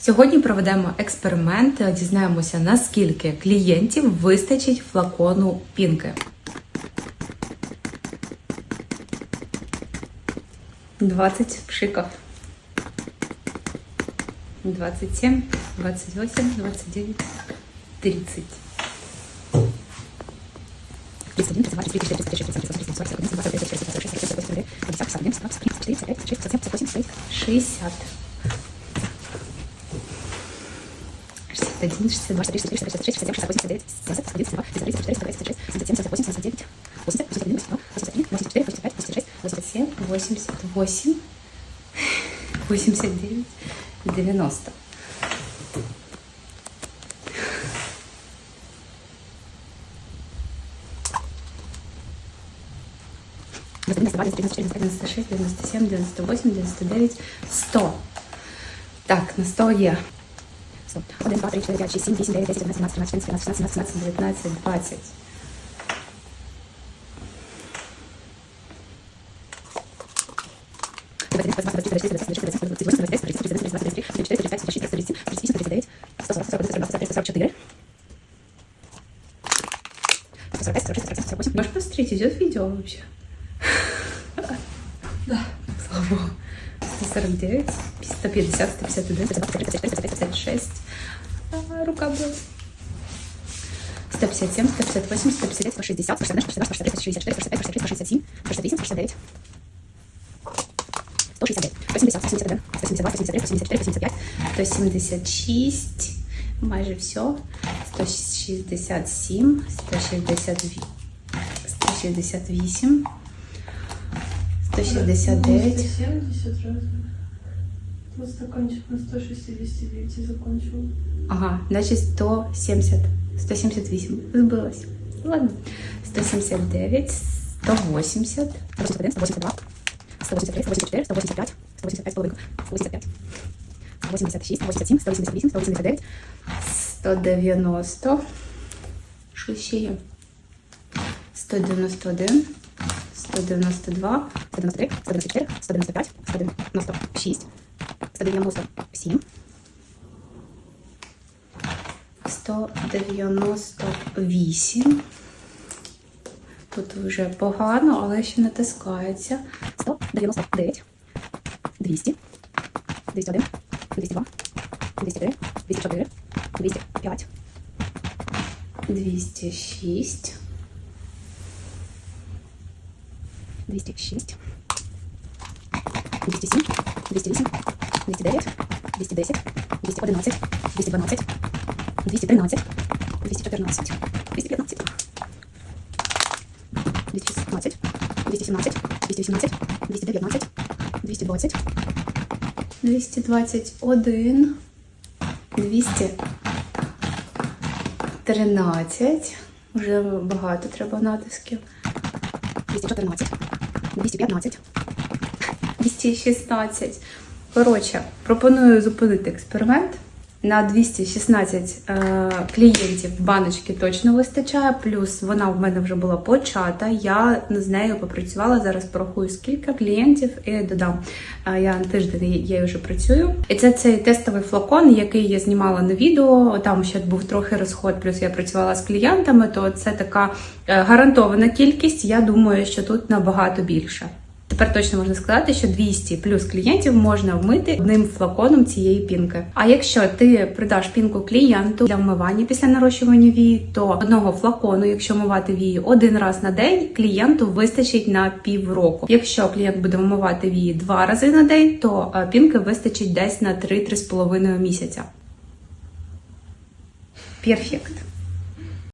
Сьогодні проведемо експеримент, дізнаємося, наскільки клієнтів вистачить флакону пінки. 20 пшиков. 27, 28, 29, 30. 31, 32, 33, 34, 35, 36, 37, 38, 39, 40, 41, 42, 43, 44, 45, 46, 60. один, шестьдесят два, шестьдесят три, шестьдесят четыре, шестьдесят пять, шестьдесят шесть, шестьдесят восемь, шестьдесят девять, шестьдесят три, шестьдесят четыре, шестьдесят пять, шестьдесят шесть, шестьдесят семь, восемьдесят восемь, восемьдесят девять, девяносто. девяносто шесть, девяносто семь, девяносто восемь, девяносто девять, сто. Так, на стол я 100. 1, 2, 3, 4, 5, 6, 7, 8, 9, 10, 11, 12, 13, 14, 15, 16, 17, 19, 20. Можешь посмотреть, идет видео вообще? Да, слава богу. 149, 150, 151, 152, 154, 156. А, Рука была. 157, 158, 159, 160, 161, 162, 163, 164, 165, 166, 167, 168, 169. 169, 80, 81, 172, 83, 84, 85, 176, майже все. 167, 168, 168, 169. 170 разве? Вот стаканчик на 169 и закончил. Ага, значит 170, 178. Збилась. Ладно. 179, 180, 181, 182, 183, 184, 185, 185 половинку, 185, 186, 187, 188, 189, 190, що ще є? 191, 192, 193, 194, 195, 196, 197, 198. Тут вже погано, але ще натискається. 199, 200, 201, 202, 203, 204, 205, 206, 206, 207, 208, 209, 210, 211, 212, 213, 214, 215, 216, 217, 218, 219, 220, 221, 213, вже багато треба натисків, 214, 215, 216. Коротше, пропоную зупинити експеримент. На 216 е, клієнтів баночки точно вистачає. Плюс вона в мене вже була почата. Я з нею попрацювала. Зараз порахую скільки клієнтів і додам. Е, я на тиждень я вже працюю. І це цей тестовий флакон, який я знімала на відео. Там ще був трохи розход, плюс я працювала з клієнтами. То це така е, гарантована кількість. Я думаю, що тут набагато більше. Тепер точно можна сказати, що 200 плюс клієнтів можна вмити одним флаконом цієї пінки. А якщо ти придаш пінку клієнту для вмивання після нарощування вії, то одного флакону, якщо мивати вії один раз на день, клієнту вистачить на півроку. Якщо клієнт буде вмивати вії два рази на день, то е, пінки вистачить десь на 3-3,5 місяця. Перфект.